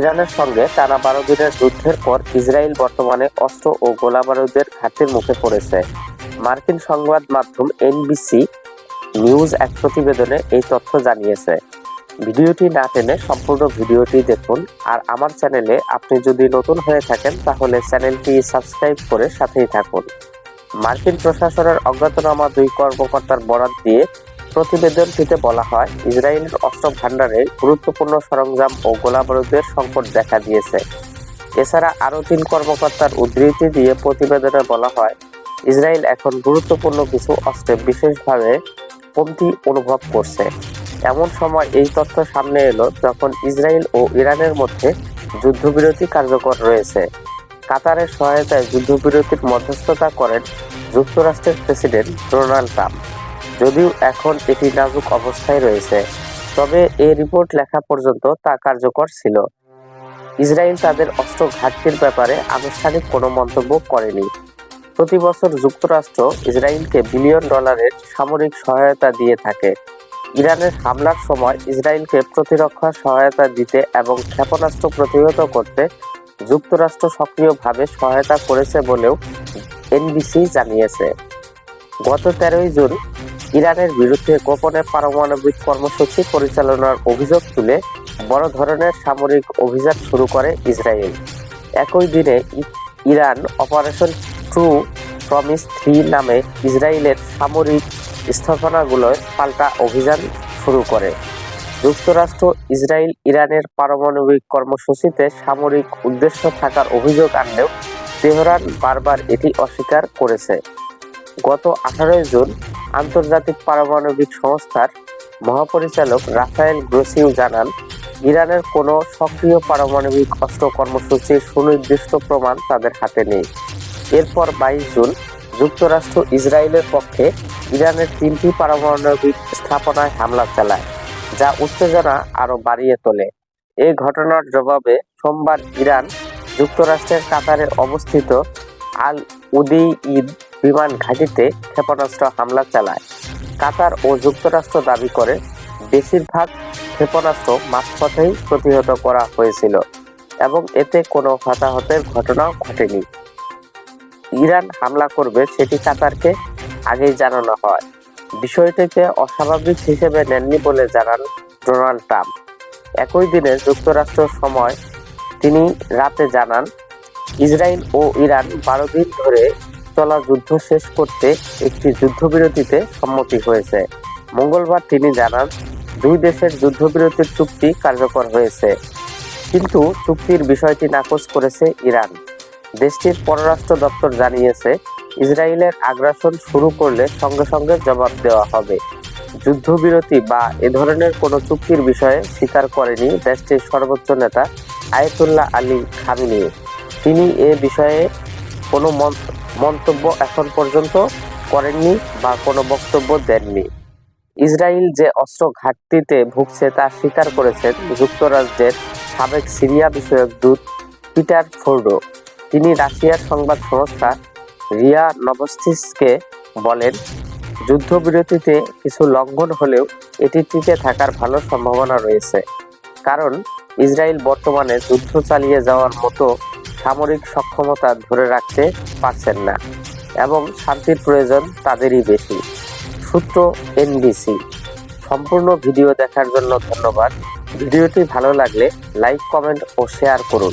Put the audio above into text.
ইরানের সঙ্গে টানা বারো দিনের যুদ্ধের পর ইসরায়েল বর্তমানে অস্ত্র ও গোলাবারুদের ঘাটতির মুখে পড়েছে। মার্কিন সংবাদ মাধ্যম এনবিসি নিউজ এক প্রতিবেদনে এই তথ্য জানিয়েছে। ভিডিওটি না টেনে সম্পূর্ণ ভিডিওটি দেখুন আর আমার চ্যানেলে আপনি যদি নতুন হয়ে থাকেন তাহলে চ্যানেলটি সাবস্ক্রাইব করে সাথেই থাকুন। মার্কিন প্রশাসনের অজ্ঞাতনামা দুই কর্মকর্তার বরাত দিয়ে প্রতিবেদনটিতে বলা হয়, ইসরায়েলের অস্ত্র ভাণ্ডারে গুরুত্বপূর্ণ সরঞ্জাম ও গোলাবারুদের সংকট দেখা দিয়েছে। এছাড়া আরও তিন কর্মকর্তার উদ্ধৃতি দিয়ে প্রতিবেদনে বলা হয়, ইসরায়েল এখন গুরুত্বপূর্ণ কিছু অস্ত্রে বিশেষভাবে কমতি অনুভব করছে। এমন সময় এই তথ্য সামনে এলো যখন ইসরায়েল ও ইরানের মধ্যে যুদ্ধবিরতি কার্যকর রয়েছে। কাতারের সহায়তায় যুদ্ধবিরতির মধ্যস্থতা করেন যুক্তরাষ্ট্রের প্রেসিডেন্ট ডোনাল্ড ট্রাম্প। যদিও এখন এটি নাজুক অবস্থায় রয়েছে, তবে এই রিপোর্ট লেখা পর্যন্ত তা কার্যকর ছিল। ইসরায়েল তাদের অস্ত্র ঘাটতির ব্যাপারে আনুষ্ঠানিক কোনো মন্তব্য করেনি। প্রতি বছর যুক্তরাষ্ট্র ইসরায়েলকে বিলিয়ন ডলারের সামরিক সহায়তা দিয়ে থাকে। ইরানের হামলার সময় ইসরায়েলকে প্রতিরক্ষা সহায়তা দিতে এবং ক্ষেপণাস্ত্র প্রতিহত করতে যুক্তরাষ্ট্র সক্রিয়ভাবে সহায়তা করেছে বলেও এনবিসি জানিয়েছে। গত তেরোই জুন ইরানের বিরুদ্ধে গোপনে পারমাণবিক কর্মসূচি পরিচালনার অভিযোগ তুলে বড় ধরনের সামরিক অভিযান শুরু করে ইসরায়েল। একই দিনে Iran operation true promise three নামে ইসরায়েলের সামরিক স্থাপনাগুলোয় পাল্টা অভিযান শুরু করে। যুক্তরাষ্ট্র, ইসরায়েল, ইরানের পারমাণবিক কর্মসূচিতে সামরিক উদ্দেশ্য থাকার অভিযোগ আনলেও তেহরান বারবার এটি অস্বীকার করেছে। গত আঠারোই জুন আন্তর্জাতিক পারমাণবিক সংস্থার মহাপরিচালক রাফায়েল গ্রোসিও জানান, ইরানের কোনো সক্রিয় পারমাণবিক অস্ত্র কর্মসূচির সুনির্দিষ্ট প্রমাণ তাদের হাতে নেই। এরপর বাইশ জুন যুক্তরাষ্ট্র ইসরায়েলের পক্ষে ইরানের তিনটি পারমাণবিক স্থাপনায় হামলা চালায়, যা উত্তেজনা আরও বাড়িয়ে তোলে। এই ঘটনার জবাবে সোমবার ইরান যুক্তরাষ্ট্রের কাতারে অবস্থিত আল উদি ঈদ বিমান ঘাঁটিতে ক্ষেপণাস্ত্র হামলা চালায়। কাতার ও যুক্তরাষ্ট্র দাবি করে, বেশিরভাগ ক্ষেপণাস্ত্র মাঝপথেই প্রতিহত করা হয়েছিল এবং এতে কোনো হতাহতের ঘটনাও ঘটেনি। ইরান হামলা করবে সেটি কাতারকে আগেই জানানো হয়। বিষয়টিকে অস্বাভাবিক হিসেবে নেননি বলে জানান ডোনাল্ড ট্রাম্প। একই দিনে যুক্তরাষ্ট্র সময় তিনি রাতে জানান, ইসরায়েল ও ইরান বারো দিন ধরে চলা যুদ্ধ শেষ করতে একটি যুদ্ধবিরতিতে সম্মতি হয়েছে। মঙ্গলবার তিনি জানান, দুই দেশের যুদ্ধবিরতির চুক্তি কার্যকর হয়েছে। কিন্তু চুক্তির বিষয়টি নাকচ করেছে ইরান। দেশটির পররাষ্ট্র দপ্তর জানিয়েছে, ইসরায়েলের আগ্রাসন শুরু করলে সঙ্গে সঙ্গে জবাব দেওয়া হবে। যুদ্ধবিরতি বা এ ধরনের কোনো চুক্তির বিষয়ে স্বীকার করেনি দেশটির সর্বোচ্চ নেতা আয়তুল্লাহ আলী খামিনি। তিনি এ বিষয়ে কোনো মন্তব্য এখন পর্যন্ত করেননি বা কোনো বক্তব্য দেননি। ইসরায়েল যে অস্ত্র ঘাটতিতে ভুগছে তা স্বীকার করেছেন যুক্তরাষ্ট্রের সাবেক সিরিয়া বিষয়ক দূত পিটার ফোর্ডো। তিনি রাশিয়ার সংবাদ সংস্থা রিয়া নভস্তিসকে বলেন, যুদ্ধবিরতিতে কিছু লঙ্ঘন হলেও এটি টিকে থাকার ভালো সম্ভাবনা রয়েছে। কারণ ইসরায়েল বর্তমানে যুদ্ধ চালিয়ে যাওয়ার মতো সামরিক সক্ষমতা ধরে রাখতে পারছেন না এবং শান্তির প্রয়োজন তাদেরই বেশি। সূত্র এনবিসি। সম্পূর্ণ ভিডিও দেখার জন্য ধন্যবাদ। ভিডিওটি ভালো লাগলে লাইক, কমেন্ট ও শেয়ার করুন।